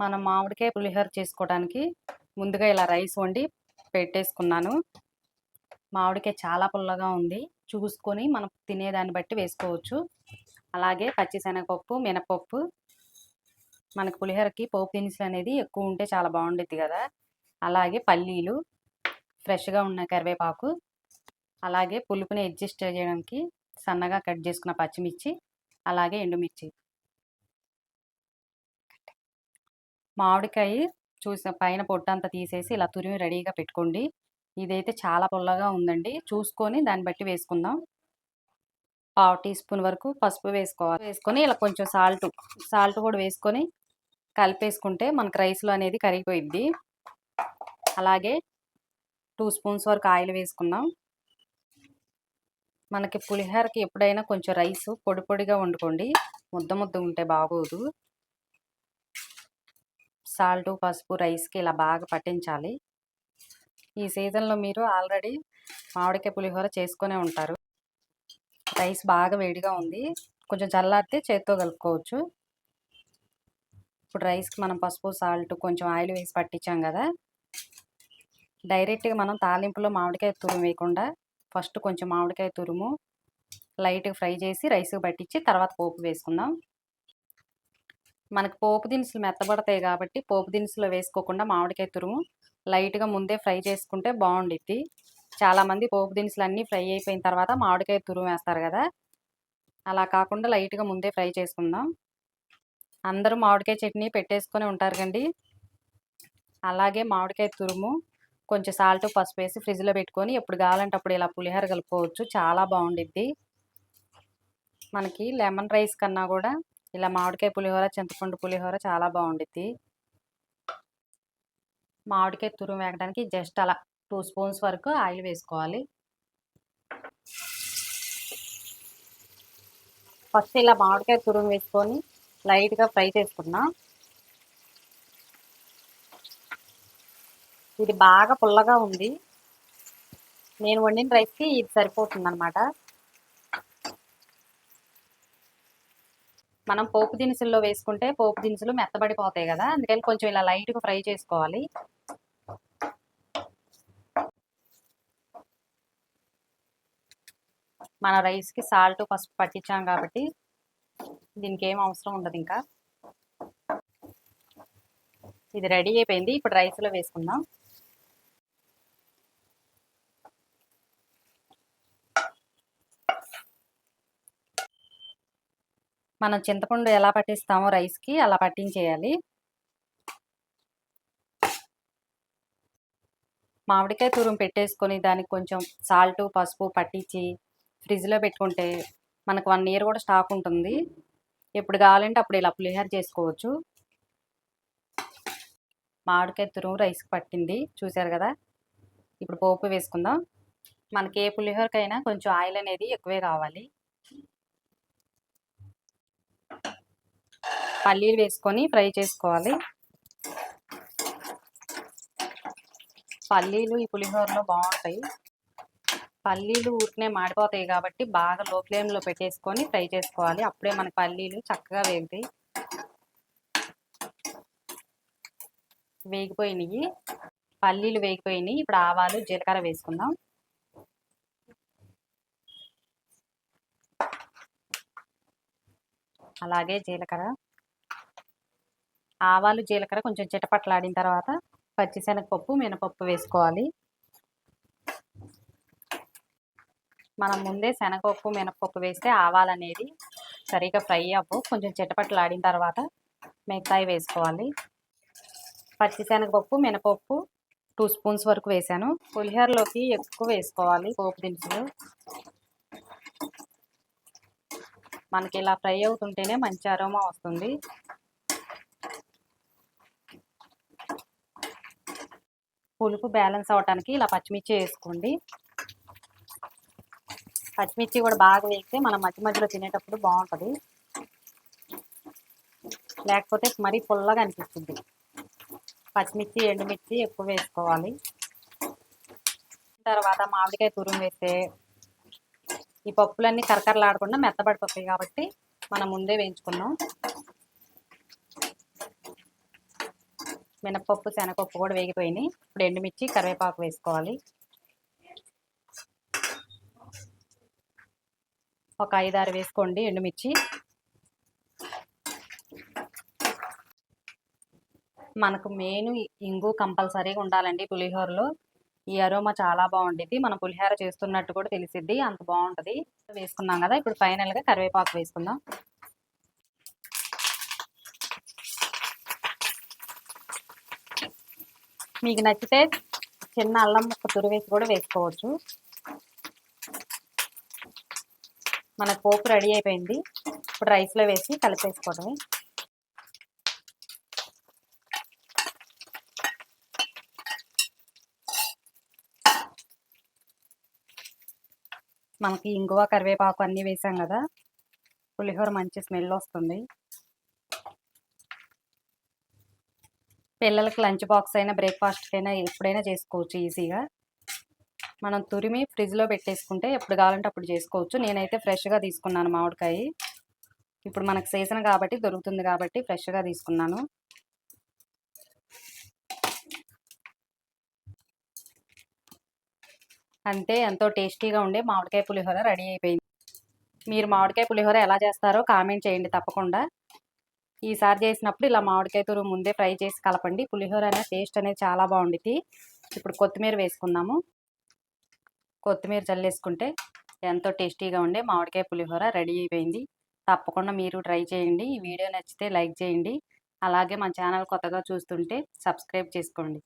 మనం మామిడికాయ పులిహోర చేసుకోవడానికి ముందుగా ఇలా రైస్ వండి పెట్టేసుకున్నాను. మామిడికాయ చాలా పుల్లగా ఉంది. చూసుకొని మనం తినేదాన్ని బట్టి వేసుకోవచ్చు. అలాగే పచ్చిశనగపప్పు మినపప్పు. మనకు పులిహోరకి పోపు దినుసులు అనేది ఎక్కువ ఉంటే చాలా బాగుండుద్ది కదా. అలాగే పల్లీలు ఫ్రెష్గా ఉన్న కరివేపాకు అలాగే పులుపుని అడ్జస్ట్ చేయడానికి సన్నగా కట్ చేసుకున్న పచ్చిమిర్చి అలాగే ఎండుమిర్చి. మామిడికాయ చూసిన పైన పొట్టు అంతా తీసేసి ఇలా తురిమి రెడీగా పెట్టుకోండి. ఇదైతే చాలా పుల్లగా ఉందండి. చూసుకొని దాన్ని బట్టి వేసుకుందాం. పావు టీ స్పూన్ వరకు పసుపు వేసుకోవాలి. వేసుకొని ఇలా కొంచెం సాల్ట్ సాల్ట్ కూడా వేసుకొని కలిపేసుకుంటే మనకు రైస్లో అనేది కరిగిపోయిద్ది. అలాగే టూ స్పూన్స్ వరకు ఆయిల్ వేసుకున్నాం మనకి పులిహోరకి ఎప్పుడైనా కొంచెం రైస్ పొడి పొడిగా వండుకోండి. ముద్ద ముద్ద ఉంటే బాగోదు. సాల్ట్ పసుపు రైస్కి ఇలా బాగా పట్టించాలి. ఈ సీజన్లో మీరు ఆల్రెడీ మామిడికాయ పులిహోర చేసుకునే ఉంటారు. రైస్ బాగా వేడిగా ఉంది. కొంచెం చల్లారితే చేత్తో కలుపుకోవచ్చు. ఇప్పుడు రైస్కి మనం పసుపు సాల్ట్ కొంచెం ఆయిల్ వేసి పట్టించాం కదా. డైరెక్ట్గా మనం తాలింపులో మామిడికాయ తురుము వేయకుండా ఫస్ట్ కొంచెం మామిడికాయ తురుము లైట్గా ఫ్రై చేసి రైస్కి పట్టించి తర్వాత పోపు వేసుకుందాం. మనకు పోపు దినుసులు మెత్తబడతాయి కాబట్టి పోపు దినుసులు వేసుకోకుండా మామిడికాయ తురుము లైట్గా ముందే ఫ్రై చేసుకుంటే బాగుండిద్ది. చాలామంది పోపు దినుసులు అన్నీ ఫ్రై అయిపోయిన తర్వాత మామిడికాయ తురుము వేస్తారు కదా. అలా కాకుండా లైట్గా ముందే ఫ్రై చేసుకుందాం. అందరూ మామిడికాయ చట్నీ పెట్టేసుకొని ఉంటారు కండి. అలాగే మామిడికాయ తురుము కొంచెం సాల్ట్ పసుపు వేసి ఫ్రిడ్జ్లో పెట్టుకొని ఎప్పుడు కావాలంటే అప్పుడు ఇలా పులిహోర కలుపుకోవచ్చు. చాలా బాగుండిద్ది. మనకి లెమన్ రైస్ కన్నా కూడా ఇలా మామిడికాయ పులిహోర చింతపండు పులిహోర చాలా బాగుండిద్ది. మామిడికాయ తురుము వేయడానికి జస్ట్ అలా టూ స్పూన్స్ వరకు ఆయిల్ వేసుకోవాలి. ఫస్ట్ ఇలా మామిడికాయ తురుము వేసుకొని లైట్గా ఫ్రై చేసుకున్నా. ఇది బాగా పుల్లగా ఉంది. నేను వండిన రైస్కి ఇది సరిపోతుంది అనమాట మనం పోపు దినుసుల్లో వేసుకుంటే పోపు దినుసులు మెత్తబడిపోతాయి కదా అందుకని కొంచెం ఇలా లైట్గా ఫ్రై చేసుకోవాలి. మన రైస్కి సాల్ట్ పసుపు పట్టించాం కాబట్టి దీనికి ఏం అవసరం ఉండదు ఇంకా. ఇది రెడీ అయిపోయింది. ఇప్పుడు రైస్లో వేసుకుందాం. మనం చింతపండు ఎలా పట్టిస్తామో రైస్కి అలా పట్టించేయాలి. మామిడికాయ తురుము పెట్టేసుకొని దానికి కొంచెం సాల్ట్ పసుపు పట్టించి ఫ్రిడ్జ్లో పెట్టుకుంటే మనకు వన్ ఇయర్ కూడా స్టాక్ ఉంటుంది. ఎప్పుడు కావాలంటే అప్పుడు ఇలా పులిహార చేసుకోవచ్చు. మామిడికాయ తురుము రైస్కి పట్టింది. చూసారు కదా? ఇప్పుడు పోపు వేసుకుందాం. మనకి ఏ పులిహోరకైనా కొంచెం ఆయిల్ అనేది ఎక్కువే కావాలి. పల్లీలు వేసుకొని ఫ్రై చేసుకోవాలి. పల్లీలు ఈ పులిహోరలో బాగుంటాయి. పల్లీలు ఊరికనే మాడిపోతాయి కాబట్టి బాగా లో ఫ్లేమ్లో పెట్టేసుకొని ఫ్రై చేసుకోవాలి. అప్పుడే మన పల్లీలు చక్కగా వేగుతాయి. వేగిపోయినాయి. పల్లీలు వేగిపోయినాయి. ఇప్పుడు ఆవాలు జీలకర్ర వేసుకుందాం. అలాగే జీలకర్ర. ఆవాలు జీలకర్ర కొంచెం చిటపట్లాడిన తర్వాత పచ్చిశనగపప్పు మినపప్పు వేసుకోవాలి. మనం ముందే శనగపప్పు మినపప్పు వేస్తే ఆవాలు అనేది సరిగా ఫ్రై అవ్వు కొంచెం చిటపట్లాడిన తర్వాత మిగతాయి వేసుకోవాలి. పచ్చిశనగపప్పు మినపప్పు టూ స్పూన్స్ వరకు వేసాను. పులిహోరలోకి ఎక్కువ వేసుకోవాలి పోపు దినుసులు. మనకి ఇలా ఫ్రై అవుతుంటేనే మంచి అరోమా వస్తుంది. పులుపు బ్యాలెన్స్ అవడానికి ఇలా పచ్చిమిర్చి వేసుకోండి. పచ్చిమిర్చి కూడా బాగా వేస్తే మనం మధ్య మధ్యలో తినేటప్పుడు బాగుంటుంది. లేకపోతే మరీ పుల్లగా అనిపిస్తుంది. పచ్చిమిర్చి ఎండుమిర్చి ఎక్కువ వేసుకోవాలి. తర్వాత మామిడికాయ తురుము వేస్తే ఈ పప్పులన్నీ కరకరలాడకుండా మెత్తబడిపోతాయి కాబట్టి మనం ముందే వేయించుకున్నాం. మినపప్పు శనగపప్పు కూడా వేగిపోయినాయి. ఇప్పుడు ఎండుమిర్చి కరివేపాకు వేసుకోవాలి. ఒక ఐదారు వేసుకోండి ఎండుమిర్చి. మనకు మెయిన్ ఇంగు కంపల్సరీగా ఉండాలండి పులిహోరలో. ఈ అరోమా చాలా బాగుండిద్ది. మనం పులిహోర చేస్తున్నట్టు కూడా తెలిసిద్ది. అంత బాగుంటుంది. వేసుకున్నాం కదా ఇప్పుడు ఫైనల్గా కరివేపాకు వేసుకుందాం. మీకు నచ్చితే చిన్న అల్లం ముక్క తురివేసి కూడా వేసుకోవచ్చు. మన పోపు రెడీ అయిపోయింది. ఇప్పుడు రైస్లో వేసి కలిపేసుకోవడమే. మనకి ఇంగువ కరివేపాకు అన్నీ వేసాం కదా. పులిహోర మంచి స్మెల్ వస్తుంది. పిల్లలకి లంచ్ బాక్స్ అయినా బ్రేక్ఫాస్ట్ అయినా ఎప్పుడైనా చేసుకోవచ్చు ఈజీగా. మనం తురిమి ఫ్రిడ్జ్లో పెట్టేసుకుంటే ఎప్పుడు కావాలంటే అప్పుడు చేసుకోవచ్చు. నేనైతే ఫ్రెష్గా తీసుకున్నాను మామిడికాయ. ఇప్పుడు మనకు సీజన్ కాబట్టి దొరుకుతుంది కాబట్టి ఫ్రెష్గా తీసుకున్నాను. అంతే ఎంతో టేస్టీగా ఉండే మామిడికాయ పులిహోర రెడీ అయిపోయింది. మీరు మామిడికాయ పులిహోర ఎలా చేస్తారో కామెంట్ చేయండి తప్పకుండా. ఈసారి చేసినప్పుడు ఇలా మామిడికాయ తురు ముందే ఫ్రై చేసి కలపండి. పులిహోర అనే టేస్ట్ అనేది చాలా బాగుండిద్ది. ఇప్పుడు కొత్తిమీర వేసుకుందాము. కొత్తిమీర చల్లేసుకుంటే ఎంతో టేస్టీగా ఉండే మామిడికాయ పులిహోర రెడీ అయిపోయింది. తప్పకుండా మీరు ట్రై చేయండి. ఈ వీడియో నచ్చితే లైక్ చేయండి. అలాగే మన ఛానల్ కొత్తగా చూస్తుంటే సబ్స్క్రైబ్ చేసుకోండి.